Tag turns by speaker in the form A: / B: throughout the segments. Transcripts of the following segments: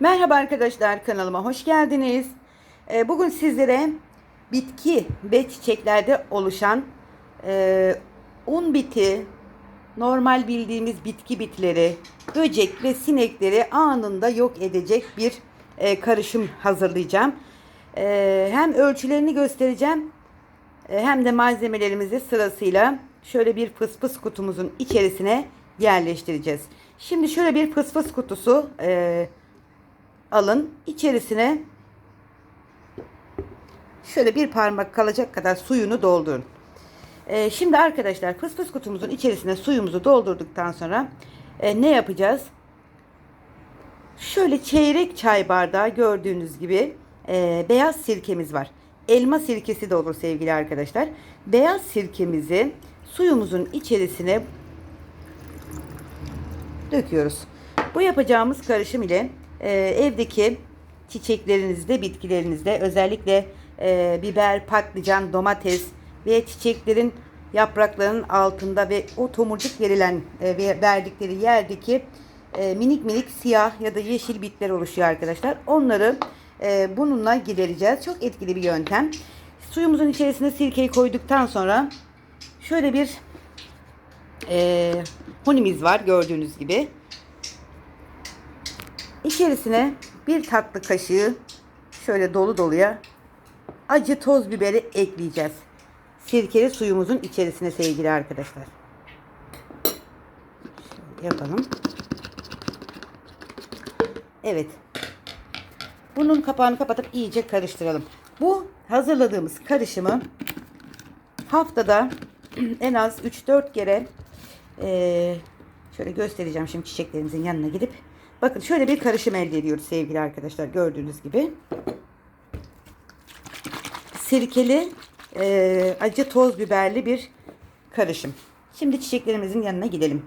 A: Merhaba arkadaşlar kanalıma hoş geldiniz. Ee, Bugün sizlere bitki ve çiçeklerde oluşan e, un biti, normal bildiğimiz bitki bitleri, böcek ve sinekleri anında yok edecek bir e, karışım hazırlayacağım. E, Hem ölçülerini göstereceğim hem de malzemelerimizi sırasıyla şöyle bir fıs fıs kutumuzun içerisine yerleştireceğiz. Şimdi şöyle bir fıs fıs kutusu e, alın. İçerisine şöyle bir parmak kalacak kadar suyunu doldurun. E, şimdi arkadaşlar fıs fıs kutumuzun içerisine suyumuzu doldurduktan sonra e, ne yapacağız? Şöyle çeyrek çay bardağı gördüğünüz gibi e, beyaz sirkemiz var. Elma sirkesi de olur sevgili arkadaşlar. Beyaz sirkemizi suyumuzun içerisine döküyoruz. Bu yapacağımız karışım ile e, evdeki çiçeklerinizde, bitkilerinizde özellikle e, biber, patlıcan, domates ve çiçeklerin yapraklarının altında ve o tomurcuk verilen e, ve verdikleri yerdeki e, minik minik siyah ya da yeşil bitler oluşuyor arkadaşlar. Onları e, bununla gidereceğiz. Çok etkili bir yöntem. Suyumuzun içerisine sirkeyi koyduktan sonra şöyle bir e, honimiz var gördüğünüz gibi. İçerisine bir tatlı kaşığı şöyle dolu doluya acı toz biberi ekleyeceğiz. Sirkeli suyumuzun içerisine sevgili arkadaşlar. Şöyle yapalım. Evet. Bunun kapağını kapatıp iyice karıştıralım. Bu hazırladığımız karışımı haftada en az 3-4 kere şöyle göstereceğim şimdi çiçeklerimizin yanına gidip. Bakın şöyle bir karışım elde ediyoruz sevgili arkadaşlar gördüğünüz gibi. Sirkeli eee, acı toz biberli bir karışım. Şimdi çiçeklerimizin yanına gidelim.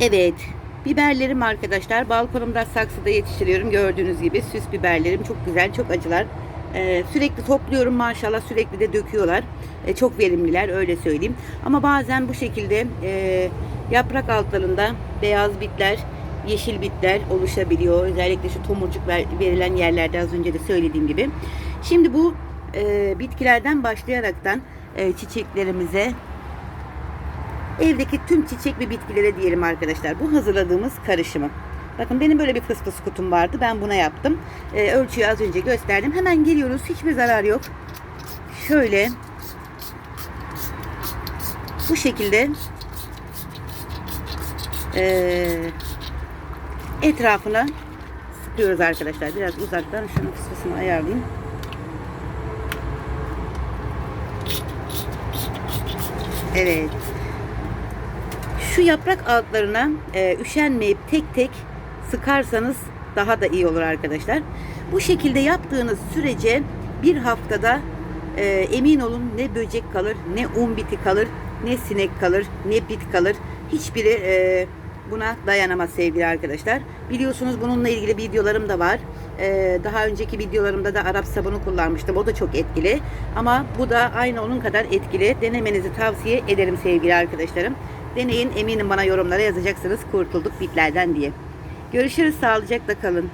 A: Evet. Biberlerim arkadaşlar balkonumda saksıda yetiştiriyorum. Gördüğünüz gibi süs biberlerim çok güzel, çok acılar. Ee, sürekli topluyorum maşallah sürekli de döküyorlar. Ee, çok verimliler öyle söyleyeyim. Ama bazen bu şekilde e, yaprak altlarında beyaz bitler, yeşil bitler oluşabiliyor. Özellikle şu tomurcuk ver- verilen yerlerde az önce de söylediğim gibi. Şimdi bu e, bitkilerden başlayaraktan e, çiçeklerimize Evdeki tüm çiçek ve bitkilere diyelim arkadaşlar. Bu hazırladığımız karışımı. Bakın benim böyle bir fıs fıs kutum vardı. Ben buna yaptım. Ee, ölçüyü az önce gösterdim. Hemen geliyoruz. Hiçbir zarar yok. Şöyle bu şekilde ee, etrafına sıkıyoruz arkadaşlar. Biraz uzaktan şunu fıs fısını ayarlayayım. Evet şu yaprak altlarına e, üşenmeyip tek tek sıkarsanız daha da iyi olur arkadaşlar. Bu şekilde yaptığınız sürece bir haftada e, emin olun ne böcek kalır, ne un biti kalır, ne sinek kalır, ne bit kalır. Hiçbiri e, buna dayanamaz sevgili arkadaşlar. Biliyorsunuz bununla ilgili videolarım da var. E, daha önceki videolarımda da Arap sabunu kullanmıştım. O da çok etkili. Ama bu da aynı onun kadar etkili. Denemenizi tavsiye ederim sevgili arkadaşlarım. Deneyin eminim bana yorumlara yazacaksınız kurtulduk bitlerden diye. Görüşürüz sağlıcakla kalın.